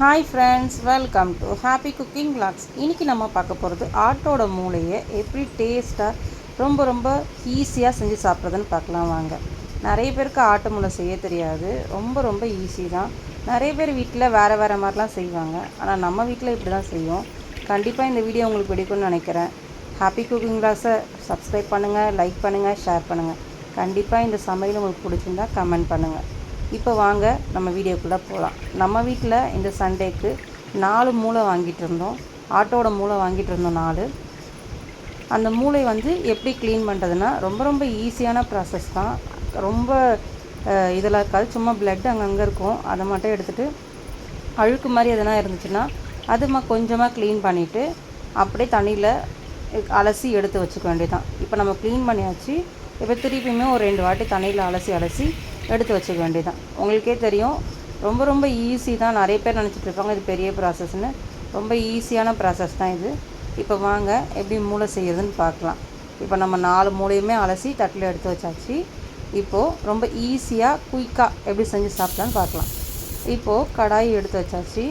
Hi friends welcome to happy cooking vlogs. இன்றைக்கி நம்ம பார்க்க போகிறது ஆட்டோட மூளையை எப்படி டேஸ்ட்டாக ரொம்ப ரொம்ப ஈஸியாக செஞ்சு சாப்பிட்றதுன்னு பார்க்கலாம் வாங்க. நிறைய பேருக்கு ஆட்டு மூளை செய்ய தெரியாது. ரொம்ப ரொம்ப ஈஸி தான். நிறைய பேர் வீட்டில் வேறு வேறு மாதிரிலாம் செய்வாங்க. ஆனால் நம்ம வீட்டில் இப்படி தான் செய்வோம். கண்டிப்பாக இந்த வீடியோ உங்களுக்கு பிடிக்கும்னு நினைக்கிறேன். ஹாப்பி குக்கிங் vlogs-அ சப்ஸ்கிரைப் பண்ணுங்கள் லைக் பண்ணுங்கள் ஷேர் பண்ணுங்கள் கண்டிப்பாக இந்த சமையல் உங்களுக்கு பிடிச்சிருந்தா கமெண்ட் பண்ணுங்கள் இப்போ வாங்க நம்ம வீடியோக்குள்ளே போகலாம். நம்ம வீட்டில் இந்த சண்டேக்கு நாலு மூளை வாங்கிட்டு இருந்தோம். ஆட்டோட மூளை வாங்கிட்டு இருந்தோம் நாலு. அந்த மூளை வந்து எப்படி க்ளீன் பண்ணுறதுன்னா ரொம்ப ரொம்ப ஈஸியான ப்ராசஸ் தான். ரொம்ப இதெல்லாம் இருக்காது. சும்மா பிளட் அங்கங்கே இருக்கும். அதை மட்டும் எடுத்துகிட்டு அழுக்கு மாதிரி எதனா இருந்துச்சுன்னா அது ம கொஞ்சமாக க்ளீன் பண்ணிவிட்டு அப்படியே தண்ணியில் அலசி எடுத்து வச்சுக்க வேண்டியதான் இப்போ நம்ம க்ளீன் பண்ணியாச்சு. இப்போ திருப்பியுமே ஒரு ரெண்டு வாட்டி தண்ணியில் அலசி அலசி எடுத்து வச்சுக்க வேண்டியதான் உங்களுக்கே தெரியும் ரொம்ப ரொம்ப ஈஸி தான். நிறைய பேர் நினச்சிட்ருப்பாங்க இது பெரிய ப்ராசஸ்னு ரொம்ப ஈஸியான ப்ராசஸ் தான் இது. இப்போ வாங்க எப்படி மூளை செய்யறதுன்னு பார்க்கலாம். இப்போ நம்ம நாலு மூளையுமே அலசி தட்டில் எடுத்து வச்சாச்சு. இப்போது ரொம்ப ஈஸியாக குயிக்காக எப்படி செஞ்சு சாப்பிட்லான்னு பார்க்கலாம். இப்போது கடாய் எடுத்து வச்சாச்சு.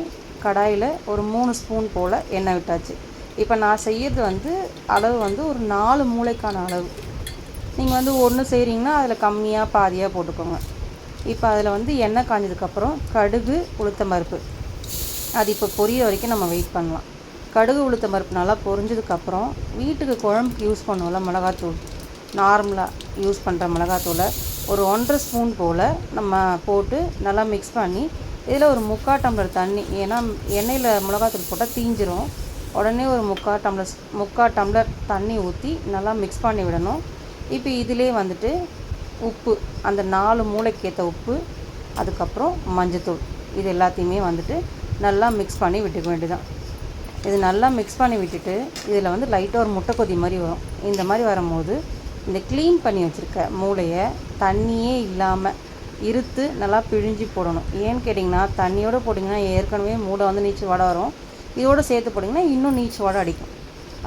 கடாயில் ஒரு மூணு ஸ்பூன் போல் எண்ணெய் விட்டாச்சு. இப்போ நான் செய்கிறது வந்து அளவு வந்து ஒரு நாலு மூளைக்கான அளவு. நீங்கள் வந்து ஒன்று செய்கிறீங்கன்னா அதில் கம்மியாக பாதியாக போட்டுக்கோங்க. இப்போ அதில் வந்து எண்ணெய் காஞ்சதுக்கப்புறம் கடுகு உளுத்தம் பருப்பு. அது இப்போ பொரிய வரைக்கும் நம்ம வெயிட் பண்ணலாம். கடுகு உளுத்தம் பருப்பு நல்லா பொரிஞ்சதுக்கப்புறம் வீட்டுக்கு குழம்புக்கு யூஸ் பண்ணுவோம்ல மிளகாத்தூள். நார்மலாக யூஸ் பண்ணுற மிளகாத்தூளை ஒரு ஒன்றரை ஸ்பூன் போல் நம்ம போட்டு நல்லா மிக்ஸ் பண்ணி இதில் ஒரு முக்கால் டம்ளர் தண்ணி ஏன்னா எண்ணெயில் மிளகாத்தூள் போட்டால் தீஞ்சிரும். உடனே ஒரு முக்கால் டம்ளர் முக்கால் டம்ளர் தண்ணி ஊற்றி நல்லா மிக்ஸ் பண்ணி விடணும். இப்போ இதிலே வந்துட்டு உப்பு அந்த நாலு மூளைக்கு ஏற்ற உப்பு அதுக்கப்புறம் மஞ்சத்தூள். இது எல்லாத்தையுமே வந்துட்டு நல்லா மிக்ஸ் பண்ணி விட்டுக்க வேண்டியதான் இது நல்லா மிக்ஸ் பண்ணி விட்டுட்டு இதில் வந்து லைட்டாக ஒரு முட்டை கொதி மாதிரி வரும். இந்த மாதிரி வரும்போது இந்த க்ளீன் பண்ணி வச்சுருக்க மூளையை தண்ணியே இல்லாமல் இருத்து நல்லா பிழிஞ்சு போடணும். ஏன்னு கேட்டிங்கன்னா தண்ணியோடு போட்டிங்கன்னா ஏற்கனவே மூளை வந்து நீச்சல் வடை வரும். இதோடு சேர்த்து போட்டிங்கன்னா இன்னும் நீச்சல் வடை அடிக்கும்.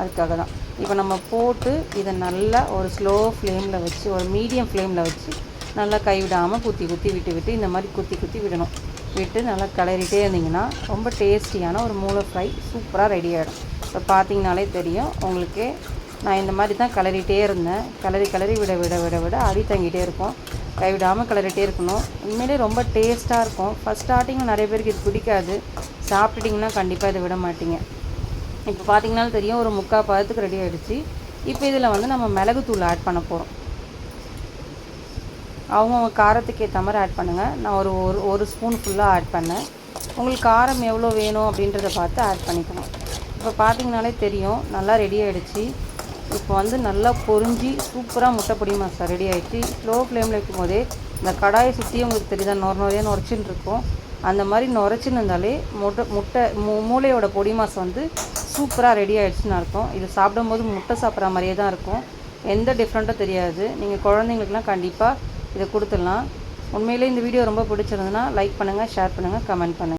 அதுக்காக தான் இப்போ நம்ம போட்டு இதை நல்லா ஒரு ஸ்லோ ஃப்ளேமில் வச்சு ஒரு மீடியம் ஃப்ளேமில் வச்சு நல்லா கைவிடாமல் குத்தி குத்தி விட்டு விட்டு இந்த மாதிரி குத்தி குத்தி விடணும். விட்டு நல்லா கிளறிட்டே இருந்தீங்கன்னா ரொம்ப டேஸ்டியான ஒரு மூளை ஃப்ரை சூப்பராக ரெடி ஆகிடும் இப்போ பார்த்தீங்கனாலே தெரியும் உங்களுக்கே நான் இந்த மாதிரி தான் கிளறிட்டே இருந்தேன். கிளறி கிளறி விட விட விட விட அடி தங்கிட்டே இருக்கும். கைவிடாமல் கிளறிட்டே இருக்கணும். உண்மையிலே ரொம்ப டேஸ்ட்டாக இருக்கும். ஃபஸ்ட் ஸ்டார்டிங் நிறைய பேருக்கு இது பிடிக்காது. சாப்பிட்டுட்டிங்கன்னா கண்டிப்பாக இதை விட மாட்டீங்க. இப்போ பார்த்தீங்கனாலும் தெரியும் ஒரு முக்கால் பதத்துக்கு ரெடி ஆகிடுச்சு இப்போ இதில் வந்து நம்ம மிளகுத்தூள் ஆட் பண்ண போகிறோம் அவங்கவுங்க காரத்துக்கு ஏற்ற மாதிரி ஆட் பண்ணுங்கள் நான் ஒரு ஒரு ஒரு ஸ்பூன் ஃபுல்லாக ஆட் பண்ணேன். உங்களுக்கு காரம் எவ்வளோ வேணும் அப்படின்றத பார்த்து ஆட் பண்ணிக்கணும். இப்போ பார்த்தீங்கனாலே தெரியும் நல்லா ரெடி ஆகிடுச்சு இப்போ வந்து நல்லா பொரிஞ்சு சூப்பராக முட்டை பொடி மசாலா ரெடி ஆகிடுச்சு ஸ்லோ ஃப்ளேமில் வைக்கும் போதே இந்த கடாயை சுற்றி உங்களுக்கு தெரியுதா நொற நொறையாக நுரைச்சின்னு இருக்கும். அந்த மாதிரி நுரைச்சின்னு இருந்தாலே முட்டை முட்டை மூ மூளையோட பொடி மாசம் வந்து சூப்பராக ரெடி ஆகிடுச்சுன்னு அர்த்தம். இது சாப்பிடும்போது முட்டை சாப்பிட்ற மாதிரியே தான் இருக்கும். எந்த டிஃப்ரெண்ட்டும் தெரியாது. நீங்கள் குழந்தைங்களுக்குலாம் கண்டிப்பாக இதை கொடுத்துடலாம். உண்மையிலே இந்த வீடியோ ரொம்ப பிடிச்சிருந்ததுன்னா லைக் பண்ணுங்கள் ஷேர் பண்ணுங்கள் கமெண்ட் பண்ணுங்கள்